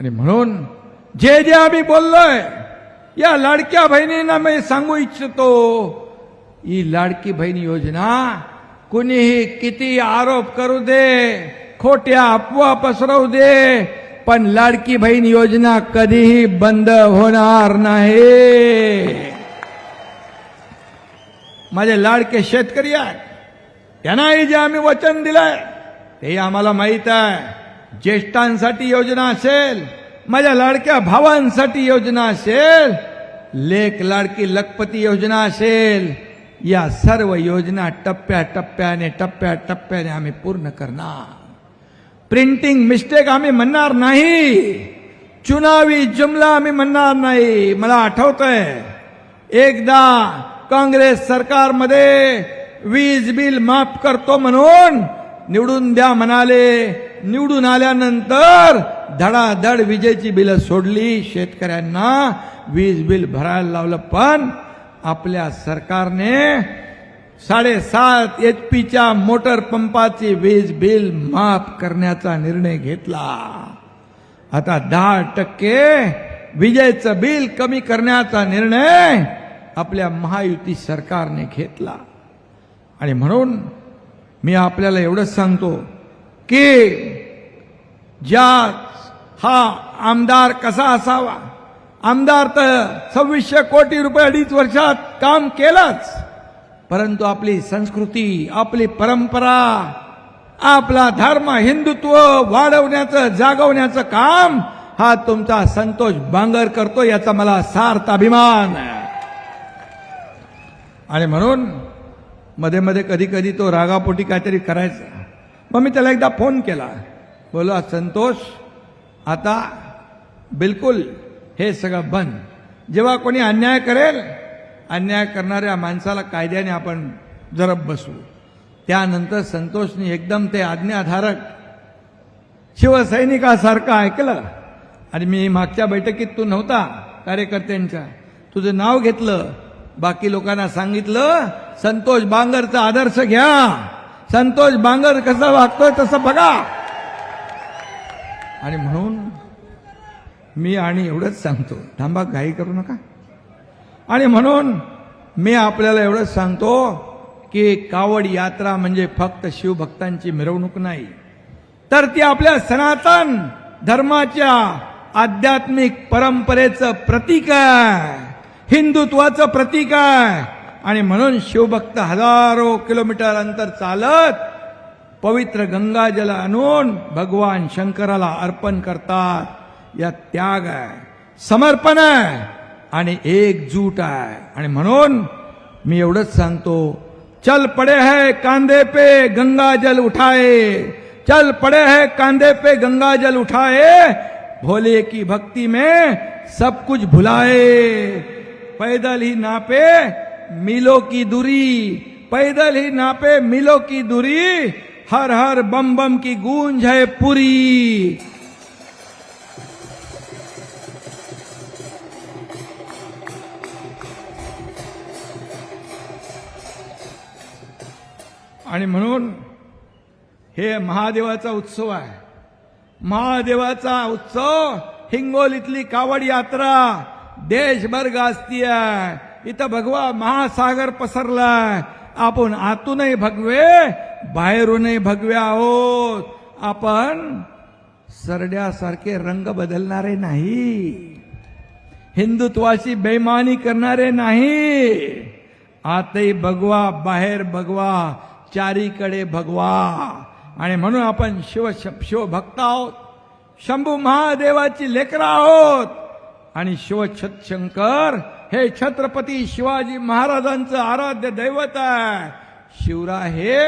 आणि म्हणून जे जे आम्ही बोललोय या लाडक्या बहिणींना मी सांगू इच्छितो ही लाडकी बहीण योजना कुणीही किती आरोप करू दे खोट्या अफवा पसरवू दे पण लाडकी बहीण योजना कधीही बंद होणार नाही. माझे लाडके शेतकरी आहेत त्यांनाही जे आम्ही वचन दिलंय ते आम्हाला माहीत आहे. ज्येष्ठांसाठी योजना असेल माझ्या लाडक्या भावांसाठी योजना असेल लेख लाडकी लखपती योजना असेल या सर्व योजना टप्प्या टप्प्याने टप्प्या टप्प्याने आम्ही पूर्ण करणार. प्रिंटिंग मिस्टेक आम्ही म्हणणार नाही. चुनावी जुमला आम्ही म्हणणार नाही. मला आठवतंय एकदा काँग्रेस सरकारमध्ये वीज बिल माफ करतो म्हणून निवडून द्या म्हणाले निवडून आल्यानंतर धडाधड विजेची बिलं सोडली. शेतकऱ्यांना वीज बिल भरायला लावलं. पण आपल्या सरकारने साडेसात एच पीच्या मोटर पंपाची वीज बिल माफ करण्याचा निर्णय घेतला. आता दहा टक्के विजेचं बिल कमी करण्याचा निर्णय आपल्या महायुती सरकारने घेतला. आणि म्हणून मी आपल्याला एवढंच सांगतो की ज्या हा आमदार कसा असावा? आमदार तर सव्वीसशे कोटी रुपये अडीच वर्षात काम केलंच. परंतु आपली संस्कृती आपली परंपरा आपला धर्म हिंदुत्व वाढवण्याचं जागवण्याचं काम हा तुमचा संतोष बांगर करतो याचा मला सार्थ अभिमान आहे. आणि म्हणून मध्ये मध्ये कधी कधी तो रागापोटी काहीतरी करायचा. मग मी त्याला एकदा फोन केला. बोला संतोष आता बिलकुल हे सगळं बंद. जेव्हा कोणी अन्याय करेल अन्याय करणाऱ्या माणसाला कायद्याने आपण जरब बसू त्यानंतर संतोषने एकदम ते आज्ञाधारक शिवसैनिकासारखं ऐकलं. आणि मी मागच्या बैठकीत तू नव्हता कार्यकर्त्यांच्या. तुझं नाव घेतलं. बाकी लोकांना सांगितलं संतोष बांगरचा आदर्श घ्या. संतोष बांगर कसा वागतोय तसं बघा. आणि म्हणून मी आणि एवढंच सांगतो. थांबा घाई करू नका. आणि म्हणून मी आपल्याला एवढंच सांगतो की कावड यात्रा म्हणजे फक्त शिवभक्तांची मिरवणूक नाही. तर ती आपल्या सनातन धर्माच्या आध्यात्मिक परंपरेचं प्रतीक आहे. हिंदुत्वाचं प्रतीक आहे. आणि म्हणून शिवभक्त हजारो किलोमीटर अंतर चालत पवित्र गंगाजल आणून भगवान शंकराला अर्पण करतात. या त्याग आहे समर्पण आहे आणि एकजूट आहे. आणि म्हणून मी एवढंच सांगतो चल पड़े है कांदे पे गंगा जल उठाए. चल पड़े है कांधे पे गंगा जल उठाए. भोले की भक्ति में सब कुछ भुलाए. पैदल ही नापे मिलो की दूरी पैदल ही नापे मिलो की दूरी हर हर बम बम की गूंज है पूरी। आणि म्हणून हे महादेवाचा उत्सव आहे. महादेवाचा उत्सव हिंगोलीतली कावड यात्रा देशभर गाजती आहे इथं भगवा महासागर पसरलाय. आपण आतूनही भगवे बाहेरूनही भगवे आहोत. आपण सरड्यासारखे रंग बदलणारे नाही. हिंदुत्वाशी बेमानी करणारे नाही. आतही भगवा बाहेर भगवा चारीकडे भगवा. आणि म्हणून आपण शिव शिवभक्त आहोत. शंभू महादेवाची लेकरं आहोत. आणि शिवछत हे छत्रपती शिवाजी महाराजांचं आराध्य दैवत आहे. शिवराय हे